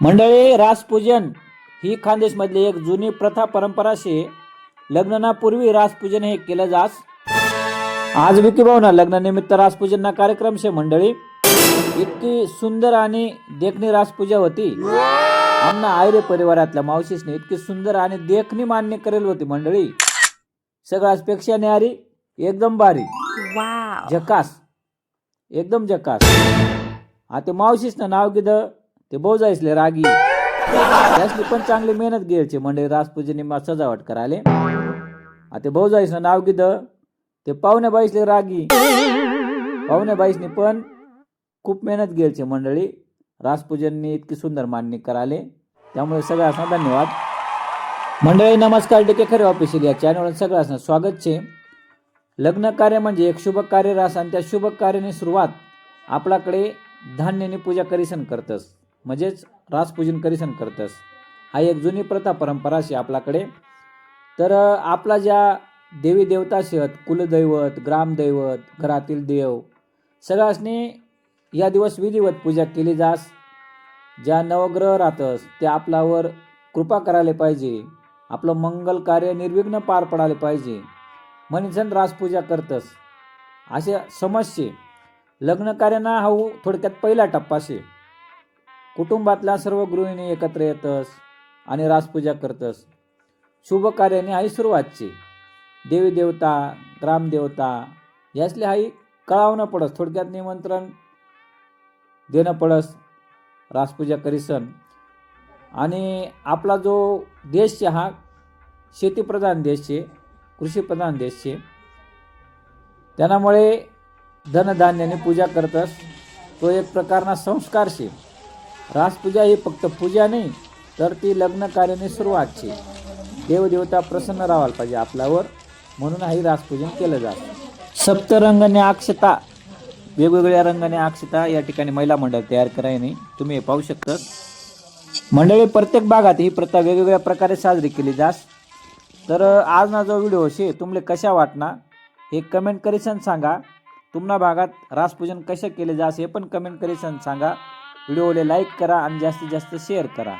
मंडळी रासपूजन ही खानदेशमधली एक जुनी प्रथा परंपरा शे लग्नापूर्वी रासपूजन हे केलं जास आज विकी भाऊ ना लग्नानिमित्त रासपूजन कार्यक्रम शे मंडळी. इतकी सुंदर आणि देखणी रासपूजा होती. आमना आयरे परिवारातल्या मावशीसने इतकी सुंदर आणि देखणी मान्य करेल होती मंडळी. सगळ्याच पेक्षा न्यारी एकदम भारी झकास. एकदम झकास. आता मावशीच ना नाव गिद ते बोजायसले रागी. त्यासले पण चांगली मेहनत घ्यायची म्हणजे राजपूजनी मा सजावट करायले आता भाऊजाईसनं नाव गिद ते पाहुण्या बाईसले रागी. पाहुण्या बाईसनी पण खूप मेहनत घ्यायची मंडळी. राजपूजननी इतकी सुंदर मांडणी कराले. त्यामुळे सगळ्यांना धन्यवाद. मंडळी नमस्कार डिके खरे ऑफिशियल या चॅनलवर सगळ्यांना स्वागत छे लग्न कार्य म्हणजे एक शुभ कार्य रास आणि त्या शुभ कार्याने सुरुवात आपल्याकडे धान्याने पूजा करीसन करतस. म्हणजेच रासपूजन करीसन करतस. हा एक जुनी प्रथा परंपरा अशी आपल्याकडे. तर आपला ज्या देवी देवता शेत कुलदैवत ग्रामदैवत घरातील देव सगळ्यासनी या दिवस विधिवत पूजा केली जास. ज्या नवग्रह राहतस ते आपल्यावर कृपा करायला पाहिजे. आपलं मंगल कार्य निर्विघ्न पार पडायला पाहिजे. म्हणून रासपूजा करतस. असे समजशे. लग्न कार्यांना हा हो थोडक्यात पहिला टप्पा शे. कुटुंबातल्या सर्व गृहिणी एकत्र येतस आणि रासपूजा करतस. शुभ कार्याने आई सुरुवातची. देवी देवता ग्रामदेवता यासले आई कळावणं पडस थोडक्यात निमंत्रण देणं पडस रासपूजा करीसन. आणि आपला जो देश शे हा शेतीप्रधान देश शे कृषीप्रधान देश शे त्यामुळे धनधान्याने पूजा करतस तो एक प्रकारना संस्कार शे रासपूजा ही फक्त पूजा नाही तर ती लग्न कार्याने सुरुवातची देवदेवता प्रसन्न राहायला पाहिजे आपल्यावर म्हणून ही रासपूजन केलं जातं. सप्तरंगाने अक्षता वेगवेगळ्या रंगाने अक्षता या ठिकाणी महिला मंडळ तयार करायने नाही. तुम्ही हे पाहू शकता. मंडळी प्रत्येक भागात ही प्रथा वेगवेगळ्या प्रकारे साजरी केली जास. तर आज ना जो व्हिडिओ शे तुमले कशा वाटना हे कमेंट करीसन सांगा. तुमना भागात रासपूजन कसे केले जास हे पण कमेंट करीसन सांगा. व्हिडिओला लाईक करा आणि जास्तीत जास्त शेअर करा.